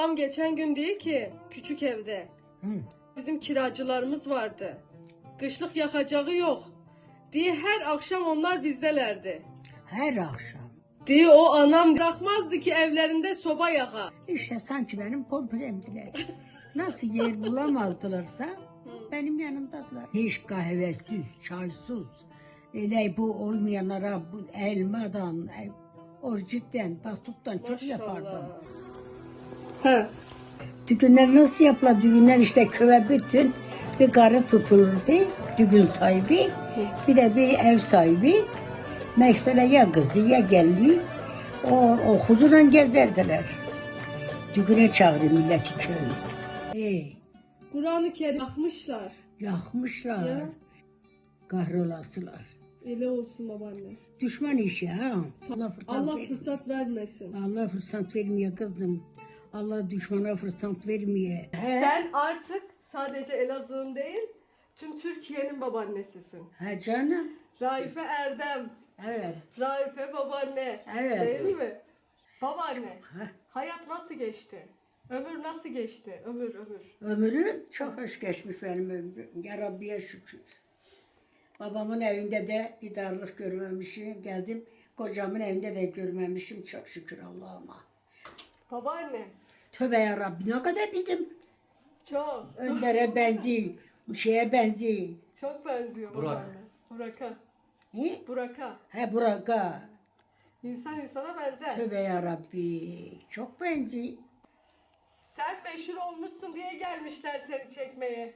Babam geçen gün diyor ki küçük evde Hı. bizim kiracılarımız vardı. Kışlık yakacağı yok. Diye her akşam onlar bizdelerdi. Her akşam. Diye o anam bırakmazdı ki evlerinde soba yaka. İşte sanki benim kompremdiler. Nasıl yer bulamazdılarsa benim yanımdadılar. Hiç kahvesiz, çaysız. Öyle bu olmayanlara bu elmadan, e, orcikten, pastuktan çok yapardım. He. Düğünler nasıl yapılar? Düğünler işte köye bütün bir karı tutulurdu. Düğün sahibi. Bir de bir ev sahibi. Mesela ya kızı ya gelini o, o huzurla gezerdiler. Düğüne çağırıyor milleti köyü. Hey, Kur'an-ı Kerim yakmışlar. yakmışlar. Ya. Kahrolasılar. Ele olsun babaanne. Düşman işi ha. Allah fırsat, Allah ver- fırsat vermesin. Allah fırsat vermiyor kızım. Allah düşmana fırsat vermiyor. He, Sen artık sadece Elazığ'ın değil, tüm Türkiye'nin babaannesisin. he canım. Raife Erdem, Evet. Raife babaanne. Evet. Değil mi? Babaanne, hayat nasıl geçti? Ömür nasıl geçti? Ömür, ömür. Ömrüm çok hoş geçmiş benim ömrüm. Ya Rabbiye şükür. Babamın evinde de bir darlık görmemişim. Geldim kocamın evinde de görmemişim. Çok şükür Allah'ıma. Babaanne, Tövbe ya Rabbi ne kadar bizim çok, Önder'e benziyor. Bu şeye benziyor. çok benziyor Burak. babaanne. Burak'a, He? Burak'a. He Burak'a. İnsan insana benzer. Tövbe ya Rabbi. Çok benziyor. Sen meşhur olmuşsun diye gelmişler seni çekmeye.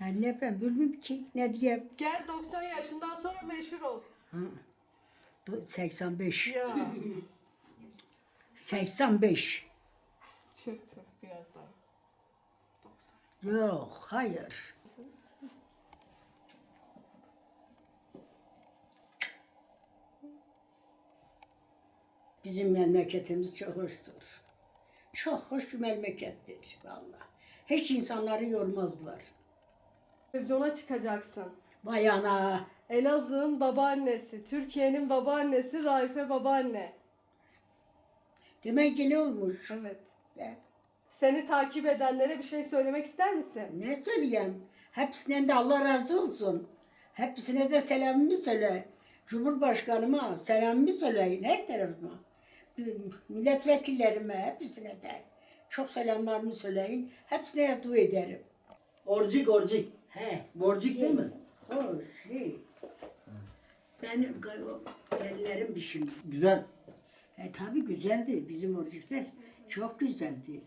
Ben ne ben bilmem ki ne diyeyim. Gel 90 yaşından sonra meşhur ol. Ha. Du- 85. Ya. 85. çık çık biraz daha. Yok hayır. Bizim memleketimiz çok hoştur. Çok hoş bir memlekettir vallahi. Hiç insanları yormazlar. Televizyona çıkacaksın. Vay ana. Elazığ'ın babaannesi, Türkiye'nin babaannesi Raife babaanne. Demek ki ne olmuş? Evet. E, Seni takip edenlere bir şey söylemek ister misin? Ne söyleyeyim? Hepsinden de Allah razı olsun. Hepsine de selamımı söyle. Cumhurbaşkanıma selamımı söyleyin her tarafıma. Milletvekillerime hepsine de çok selamlarımı söyleyin. Hepsine de dua ederim. Orcik orcik. He. Borcik değil mi? Hoş. iyi. Ben ellerim bir şimdi. Güzel. E tabi güzeldir. Bizim orucuklar çok güzeldir.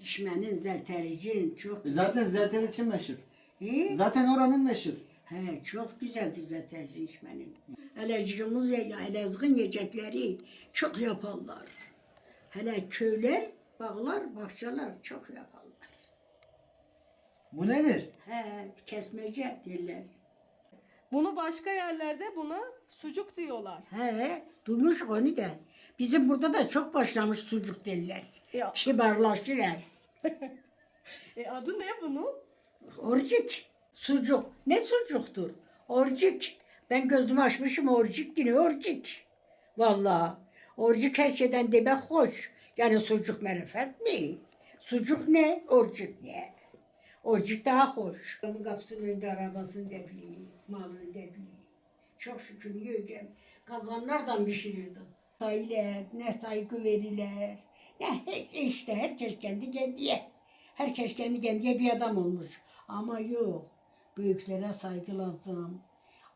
İşmenin, zertericin çok Zaten zaten için meşhur. He? Zaten oranın meşhur. He, çok güzeldir zaten içmenin. Elazığ'ımız, Elazığ'ın yiyecekleri çok yaparlar. Hele köyler, bağlar, bahçeler çok yaparlar. Bu nedir? He, kesmece derler. Bunu başka yerlerde buna sucuk diyorlar. He, duymuş onu da. Bizim burada da çok başlamış sucuk derler. Ya. Kibarlaştılar. E adı ne bunun? Orcik, sucuk. Ne sucuktur? Orcik. Ben gözümü açmışım orcik yine orcik. Vallahi. Orcik her şeyden demek hoş. Yani sucuk merefet mi? Sucuk ne? Orcik ne? Orcik daha hoş. Kapısının önünde arabasını biliyor, malını da. Çok şükür yiyeceğim. Kazanlardan pişirirdim. Sayılar, ne saygı verirler. Ne hiç işte herkes kendi kendiye. Herkes kendi kendiye bir adam olmuş. Ama yok. Büyüklere saygı lazım.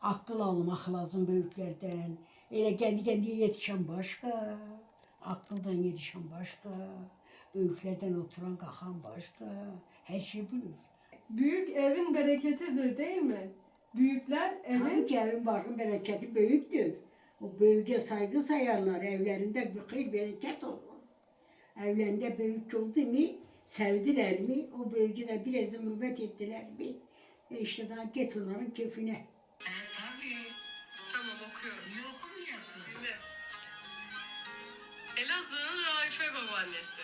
Akıl almak lazım büyüklerden. Öyle kendi kendiye yetişen başka. Akıldan yetişen başka. Büyüklerden oturan kalkan başka. Her şey bilir. Büyük evin bereketidir değil mi? Büyükler Tabii evin ki evin barkın bereketi büyüktür. O büyüğe saygı sayarlar. Evlerinde bir hayır bereket olur. Evlerinde büyük oldu mu, sevdiler mi, o büyüğe de biraz hürmet ettiler mi, e işte daha get onların keyfine. Tamam okuyorum. Dinle. Elazığ'ın Raife babaannesi.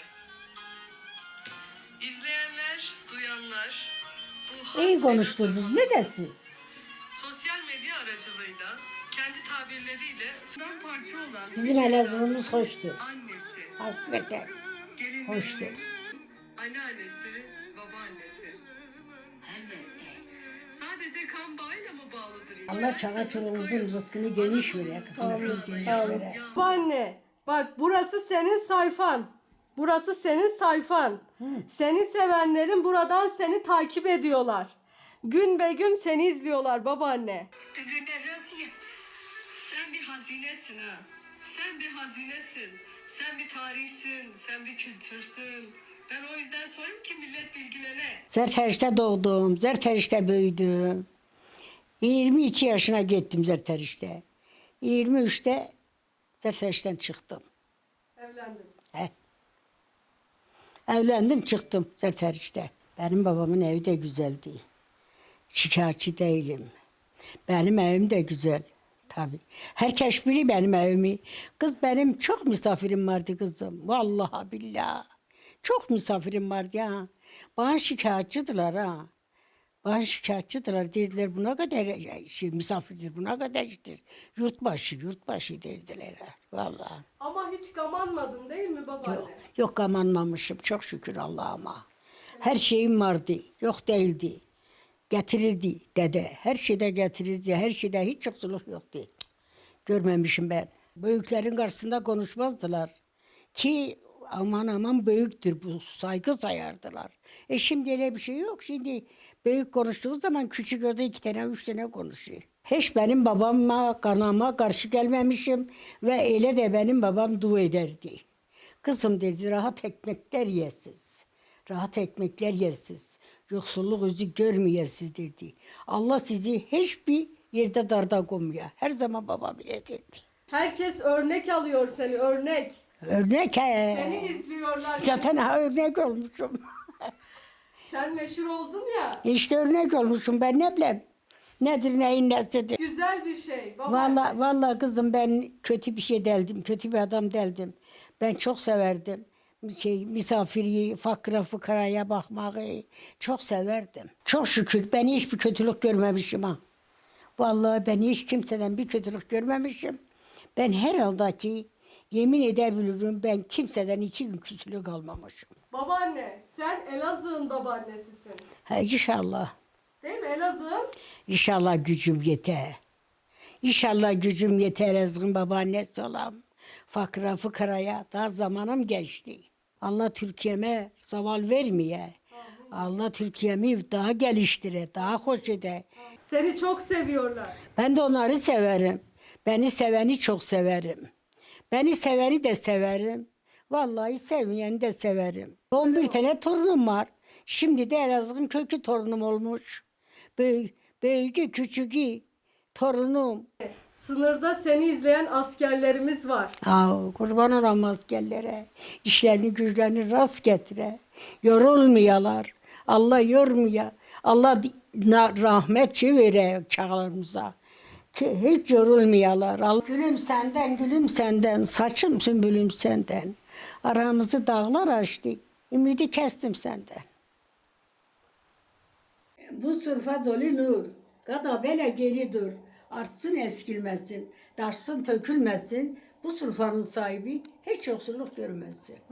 İzleyenler, duyanlar bu İyi konuştunuz, ne desin? Sosyal medya aracılığıyla kendi tabirleriyle ben parça olan Bizim Elazığ'ımız hoştur. annesi, Hakikaten. Gelinlerin Hoştur. Anneannesi, babaannesi. Elbette. Sadece kan bağıyla mı bağlıdır? Allah çağa çoluğumuzun rızkını geniş veriyor. Kısmetini geniş veriyor. Babaanne bak burası senin sayfan. Burası senin sayfan. Seni sevenlerin buradan seni takip ediyorlar. Gün be gün seni izliyorlar babaanne. Dedene razıyım. Sen bir hazinesin ha. Sen bir hazinesin. Sen bir tarihsin. Sen bir kültürsün. Ben o yüzden soruyorum ki millet bilgilene. Zerteriş'te doğdum. Zerteriş'te büyüdüm. 22 yaşına gittim Zerteriş'te. 23'te Zerteriş'ten çıktım. Evlendim. He. Evlendim çıktım Zerteriş'te. Benim babamın evi de güzeldi. Şikayetçi değilim. Benim evim de güzel. Tabii. Herkes bilir benim evimi. Kız benim çok misafirim vardı kızım. Vallahi billahi. Çok misafirim vardı ya. Bana şikayetçidiler ha. Bana şikayetçidiler. Dediler buna kadar şey, misafirdir, buna kadar iştir. Yurtbaşı, yurtbaşı dediler. Vallahi. Ama hiç gamanmadın değil mi babaanne? Yok, yok amanmamışım çok şükür Allah'ıma. Her şeyim vardı, yok değildi. Getirirdi dede, her şeyde getirirdi, her şeyde hiç yoksulluk yoktu. Görmemişim ben. Büyüklerin karşısında konuşmazdılar. Ki aman aman büyüktür bu, saygı sayardılar. E şimdi öyle bir şey yok. Şimdi büyük konuştuğu zaman küçük orada iki tane, üç tane konuşuyor. Hiç benim babama, kanama karşı gelmemişim ve öyle de benim babam dua ederdi. Kızım dedi rahat ekmekler yersiz. Rahat ekmekler yersiz. Yoksulluk yüzü görmeyesiz dedi. Allah sizi hiçbir yerde darda koymuyor. Her zaman babam bile derdi. Herkes örnek alıyor seni örnek. Örnek he. Seni izliyorlar. Zaten ha örnek olmuşum. Sen meşhur oldun ya. işte örnek olmuşum ben ne bileyim. Nedir neyin nesidir. Güzel bir şey babaanne. Vallahi, vallahi kızım ben kötü bir şey deldim. Kötü bir adam deldim. Ben çok severdim. Şey, misafiri, fakra fıkaraya bakmayı çok severdim. Çok şükür ben hiçbir kötülük görmemişim ha. Vallahi ben hiç kimseden bir kötülük görmemişim. Ben herhalde ki yemin edebilirim ben kimseden iki gün kötülük almamışım. Babaanne sen Elazığ'ın babaannesisin. Ha, inşallah. Değil mi Elazığ'ın? İnşallah gücüm yeter. İnşallah gücüm yeter Ezgin babaannesi olam. Fakra fıkaraya daha zamanım geçti. Allah Türkiye'me zaval vermeye. Allah Türkiye'mi daha geliştire, daha hoş ede. Seni çok seviyorlar. Ben de onları severim. Beni seveni çok severim. Beni seveni de severim. Vallahi sevmeyeni de severim. 11 tane torunum var. Şimdi de Elazığ'ın kökü torunum olmuş. Büyük, büyüğü, küçüğü torunum. Sınırda seni izleyen askerlerimiz var. Aa, kurban olam askerlere. İşlerini güçlerini rast getire. Yorulmayalar. Allah yormuyor. Allah rahmet çevire çağlarımıza. Ki hiç yorulmayalar. Al- Gülüm senden, gülüm senden, saçım sümbülüm senden. Aramızı dağlar açtı. Ümidi kestim senden. Bu sırfa dolu nur. Gada bele geri dur. Artsın eskilmesin. Taşsın tökülmesin. Bu sırfanın sahibi hiç yoksulluk görmesin.